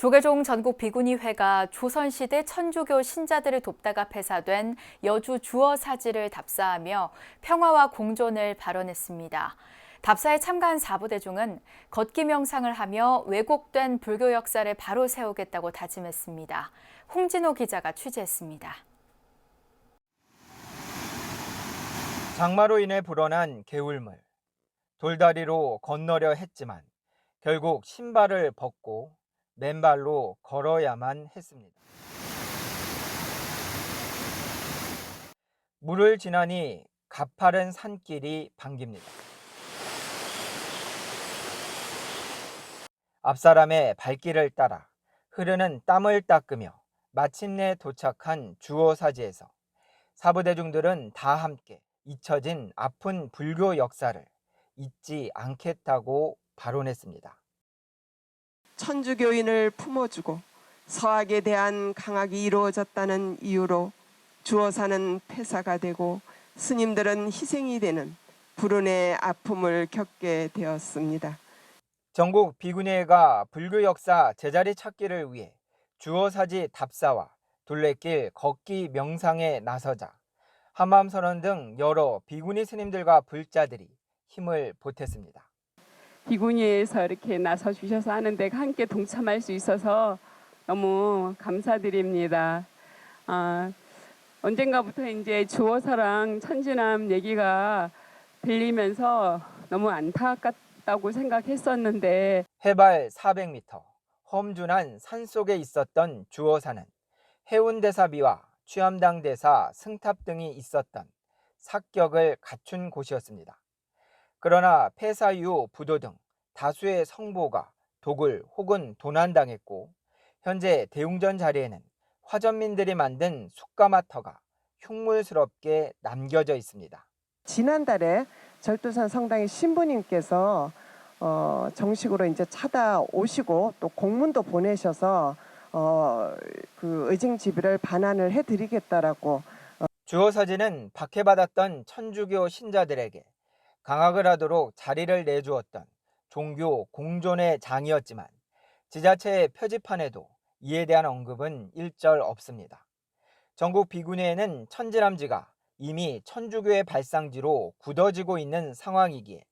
조계종 전국 비구니회가 조선시대 천주교 신자들을 돕다가 폐사된 여주 주어 사지를 답사하며 평화와 공존을 발언했습니다. 답사에 참가한 사부대중은 걷기 명상을 하며 왜곡된 불교 역사를 바로 세우겠다고 다짐했습니다. 홍진호 기자가 취재했습니다. 장마로 인해 불어난 개울물. 돌다리로 건너려 했지만 결국 신발을 벗고 맨발로 걸어야만 했습니다. 물을 지나니 가파른 산길이 반깁니다. 앞사람의 발길을 따라 흐르는 땀을 닦으며 마침내 도착한 주어사지에서 사부대중들은 다 함께 잊혀진 아픈 불교 역사를 잊지 않겠다고 발언했습니다. 천주교인을 품어주고 서학에 대한 강학이 이루어졌다는 이유로 주어사는 폐사가 되고 스님들은 희생이 되는 불운의 아픔을 겪게 되었습니다. 전국 비구니회가 불교 역사 제자리 찾기를 위해 주어사지 답사와 둘레길 걷기 명상에 나서자 한마음선언 등 여러 비구니 스님들과 불자들이 힘을 보탰습니다. 비구니에서 이렇게 나서 주셔서 하는데 함께 동참할 수 있어서 너무 감사드립니다. 아, 언젠가부터 이제 주어사랑 천지남 얘기가 들리면서 너무 안타깝다고 생각했었는데 해발 400m 험준한 산속에 있었던 주어사는 해운대사비와 취암당대사 승탑 등이 있었던 삭격을 갖춘 곳이었습니다. 그러나 폐사 이후 부도 등 다수의 성보가 독을 혹은 도난당했고 현재 대웅전 자리에는 화전민들이 만든 숯가마터가 흉물스럽게 남겨져 있습니다. 지난달에 절두산 성당의 신부님께서 어, 정식으로 이제 찾아오시고 또 공문도 보내셔서 어, 그 의징지비를 반환을 해드리겠다라고 주어사지는 박해받았던 천주교 신자들에게 강학을 하도록 자리를 내주었던 종교 공존의 장이었지만 지자체의 표지판에도 이에 대한 언급은 일절 없습니다. 전국 비구니에는 천지남지가 이미 천주교의 발상지로 굳어지고 있는 상황이기에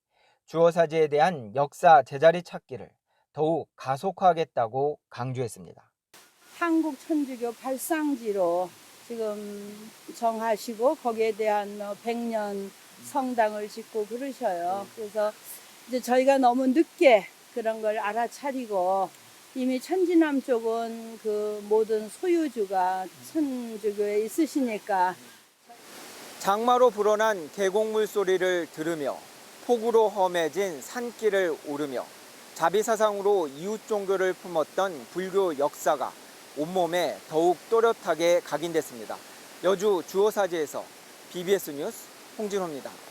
주어사지에 대한 역사 제자리 찾기를 더욱 가속화하겠다고 강조했습니다. 한국 천주교 발상지로 지금 정하시고 거기에 대한 뭐 100년 성당을 짓고 그러셔요. 그래서 이제 저희가 너무 늦게 그런 걸 알아차리고 이미 천지남 쪽은 그 모든 소유주가 천주교에 있으시니까 장마로 불어난 계곡물 소리를 들으며 폭우로 험해진 산길을 오르며 자비사상으로 이웃 종교를 품었던 불교 역사가 온몸에 더욱 또렷하게 각인됐습니다. 여주 주어사지에서 BBS 뉴스 홍진호입니다.